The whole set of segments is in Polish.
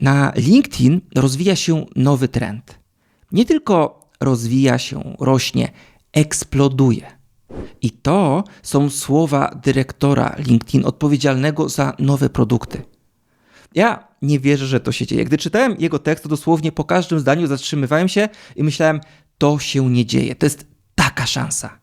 Na LinkedIn rozwija się nowy trend. Nie tylko rozwija się, rośnie, eksploduje. I to są słowa dyrektora LinkedIn odpowiedzialnego za nowe produkty. Ja nie wierzę, że to się dzieje. Gdy czytałem jego tekst, to dosłownie po każdym zdaniu zatrzymywałem się i myślałem, to się nie dzieje. To jest taka szansa.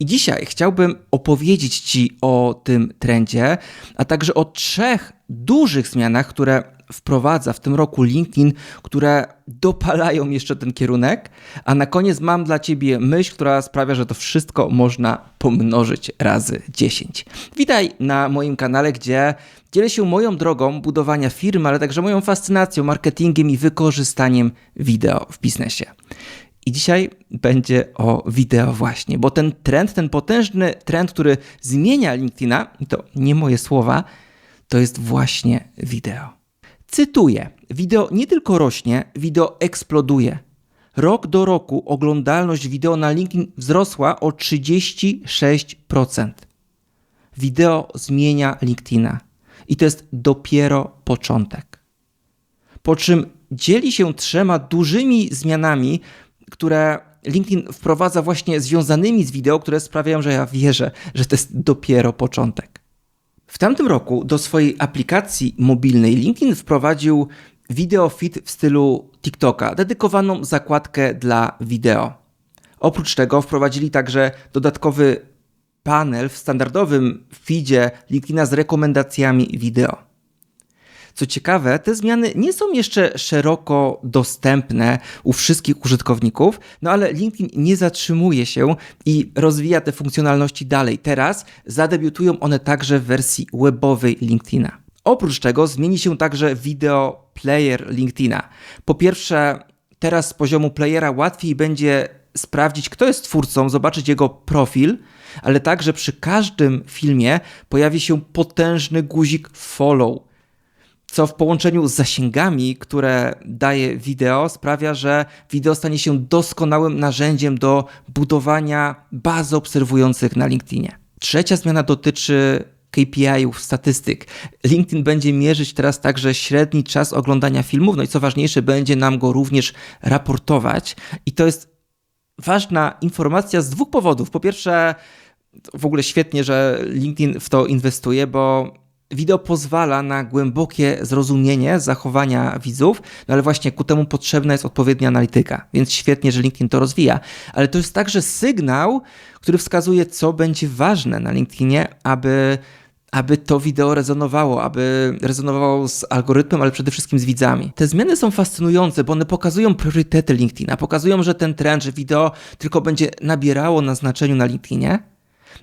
I dzisiaj chciałbym opowiedzieć Ci o tym trendzie, a także o trzech dużych zmianach, które wprowadza w tym roku LinkedIn, które dopalają jeszcze ten kierunek. A na koniec mam dla Ciebie myśl, która sprawia, że to wszystko można pomnożyć razy 10. Witaj na moim kanale, gdzie dzielę się moją drogą budowania firmy, ale także moją fascynacją, marketingiem i wykorzystaniem wideo w biznesie. I dzisiaj będzie o wideo właśnie, bo ten trend, ten potężny trend, który zmienia LinkedIna, to nie moje słowa, to jest właśnie wideo. Cytuję: Wideo nie tylko rośnie, wideo eksploduje. Rok do roku oglądalność wideo na LinkedIn wzrosła o 36%. Wideo zmienia LinkedIna i to jest dopiero początek. Po czym dzieli się trzema dużymi zmianami, które LinkedIn wprowadza właśnie związanymi z wideo, które sprawiają, że ja wierzę, że to jest dopiero początek. W tamtym roku do swojej aplikacji mobilnej LinkedIn wprowadził video feed w stylu TikToka, dedykowaną zakładkę dla wideo. Oprócz tego wprowadzili także dodatkowy panel w standardowym feedzie LinkedIna z rekomendacjami wideo. Co ciekawe, te zmiany nie są jeszcze szeroko dostępne u wszystkich użytkowników, no ale LinkedIn nie zatrzymuje się i rozwija te funkcjonalności dalej. Teraz zadebiutują one także w wersji webowej LinkedIna. Oprócz tego zmieni się także wideo player LinkedIna. Po pierwsze, teraz z poziomu playera łatwiej będzie sprawdzić, kto jest twórcą, zobaczyć jego profil, ale także przy każdym filmie pojawi się potężny guzik follow co w połączeniu z zasięgami, które daje wideo, sprawia, że wideo stanie się doskonałym narzędziem do budowania bazy obserwujących na LinkedInie. Trzecia zmiana dotyczy KPI-ów, statystyk. LinkedIn będzie mierzyć teraz także średni czas oglądania filmów, no i co ważniejsze, będzie nam go również raportować. I to jest ważna informacja z dwóch powodów. Po pierwsze, w ogóle świetnie, że LinkedIn w to inwestuje, bo Wideo pozwala na głębokie zrozumienie zachowania widzów, no ale właśnie ku temu potrzebna jest odpowiednia analityka, więc świetnie, że LinkedIn to rozwija. Ale to jest także sygnał, który wskazuje, co będzie ważne na LinkedInie, aby, aby to wideo rezonowało, aby rezonowało z algorytmem, ale przede wszystkim z widzami. Te zmiany są fascynujące, bo one pokazują priorytety LinkedIna, pokazują, że ten trend, że wideo tylko będzie nabierało na znaczeniu na LinkedInie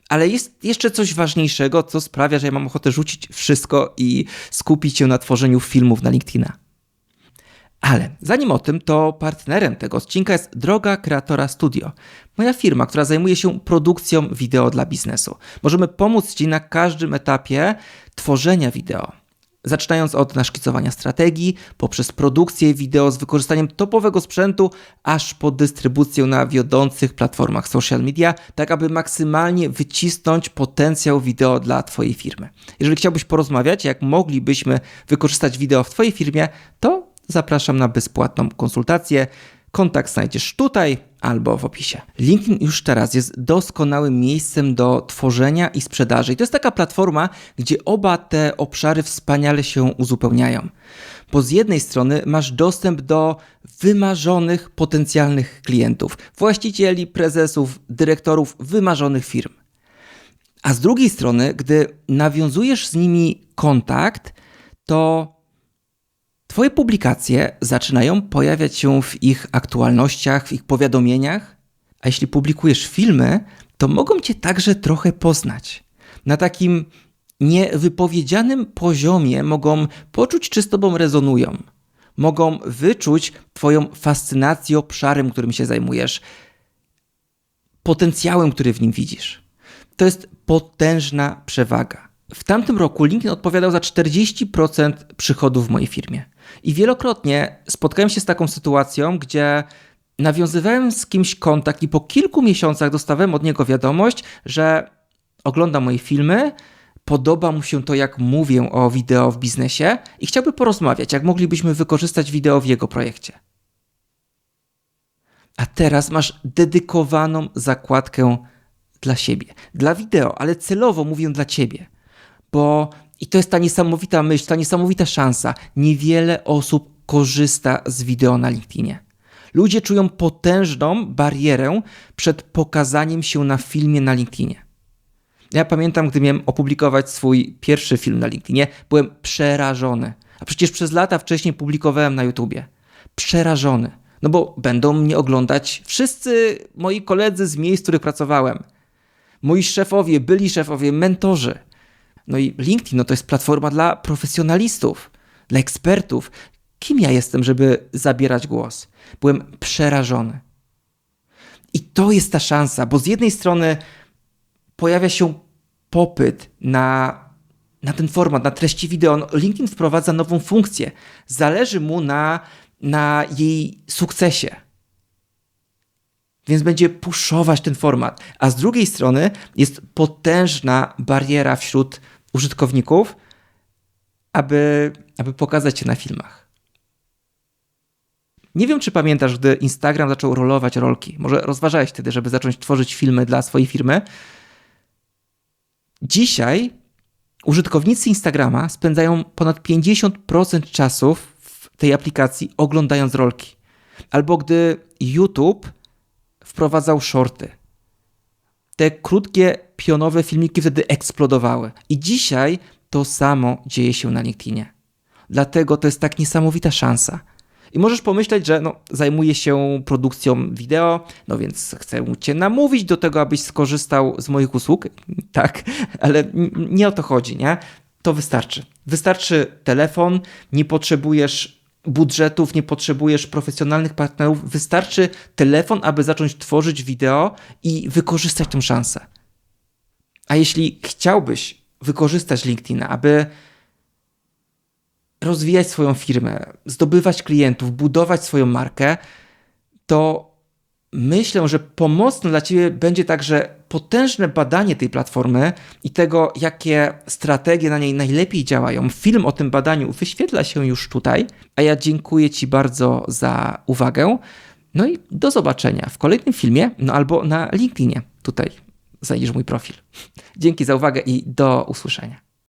ale jest jeszcze coś ważniejszego, co sprawia, że ja mam ochotę rzucić wszystko i skupić się na tworzeniu filmów na LinkedIna. Ale zanim o tym, to partnerem tego odcinka jest Droga Kreatora Studio, moja firma, która zajmuje się produkcją wideo dla biznesu. Możemy pomóc Ci na każdym etapie tworzenia wideo Zaczynając od naszkicowania strategii, poprzez produkcję wideo z wykorzystaniem topowego sprzętu, aż po dystrybucję na wiodących platformach social media, tak aby maksymalnie wycisnąć potencjał wideo dla Twojej firmy. Jeżeli chciałbyś porozmawiać, jak moglibyśmy wykorzystać wideo w Twojej firmie, to zapraszam na bezpłatną konsultację. Kontakt znajdziesz tutaj albo w opisie. LinkedIn już teraz jest doskonałym miejscem do tworzenia i sprzedaży. I to jest taka platforma, gdzie oba te obszary wspaniale się uzupełniają. Bo z jednej strony masz dostęp do wymarzonych potencjalnych klientów, właścicieli, prezesów, dyrektorów wymarzonych firm. A z drugiej strony, gdy nawiązujesz z nimi kontakt, to Twoje publikacje zaczynają pojawiać się w ich aktualnościach, w ich powiadomieniach, a jeśli publikujesz filmy, to mogą Cię także trochę poznać. Na takim niewypowiedzianym poziomie mogą poczuć, czy z Tobą rezonują. Mogą wyczuć Twoją fascynację obszarem, którym się zajmujesz, potencjałem, który w nim widzisz. To jest potężna przewaga. W tamtym roku LinkedIn odpowiadał za 40% przychodów w mojej firmie. I wielokrotnie spotkałem się z taką sytuacją, gdzie nawiązywałem z kimś kontakt i po kilku miesiącach dostawałem od niego wiadomość, że ogląda moje filmy, podoba mu się to, jak mówię o wideo w biznesie i chciałby porozmawiać, jak moglibyśmy wykorzystać wideo w jego projekcie. A teraz masz dedykowaną zakładkę dla siebie, dla wideo, ale celowo mówię dla ciebie, bo i to jest ta niesamowita myśl, ta niesamowita szansa. Niewiele osób korzysta z wideo na LinkedInie. Ludzie czują potężną barierę przed pokazaniem się na filmie na LinkedInie. Ja pamiętam, gdy miałem opublikować swój pierwszy film na LinkedInie, byłem przerażony. A przecież przez lata wcześniej publikowałem na YouTubie. Przerażony. No bo będą mnie oglądać wszyscy moi koledzy z miejsc, w których pracowałem. Moi szefowie, byli szefowie, mentorzy. No i LinkedIn no to jest platforma dla profesjonalistów, dla ekspertów. Kim ja jestem, żeby zabierać głos? Byłem przerażony. I to jest ta szansa, bo z jednej strony pojawia się popyt na, na ten format, na treści wideo. LinkedIn wprowadza nową funkcję. Zależy mu na, na jej sukcesie. Więc będzie puszować ten format. A z drugiej strony jest potężna bariera wśród użytkowników, aby, aby pokazać się na filmach. Nie wiem, czy pamiętasz, gdy Instagram zaczął rolować rolki. Może rozważałeś wtedy, żeby zacząć tworzyć filmy dla swojej firmy. Dzisiaj użytkownicy Instagrama spędzają ponad 50% czasu w tej aplikacji oglądając rolki. Albo gdy YouTube wprowadzał shorty. Te krótkie, pionowe filmiki wtedy eksplodowały. I dzisiaj to samo dzieje się na LinkedInie. Dlatego to jest tak niesamowita szansa. I możesz pomyśleć, że no, zajmuję się produkcją wideo, no więc chcę cię namówić do tego, abyś skorzystał z moich usług. Tak, ale nie o to chodzi, nie? To wystarczy. Wystarczy telefon, nie potrzebujesz budżetów, nie potrzebujesz profesjonalnych partnerów, wystarczy telefon, aby zacząć tworzyć wideo i wykorzystać tę szansę. A jeśli chciałbyś wykorzystać LinkedIna, aby rozwijać swoją firmę, zdobywać klientów, budować swoją markę, to myślę, że pomocne dla Ciebie będzie także potężne badanie tej platformy i tego, jakie strategie na niej najlepiej działają. Film o tym badaniu wyświetla się już tutaj, a ja dziękuję Ci bardzo za uwagę. No i do zobaczenia w kolejnym filmie, no albo na LinkedInie. Tutaj znajdziesz mój profil. Dzięki za uwagę i do usłyszenia.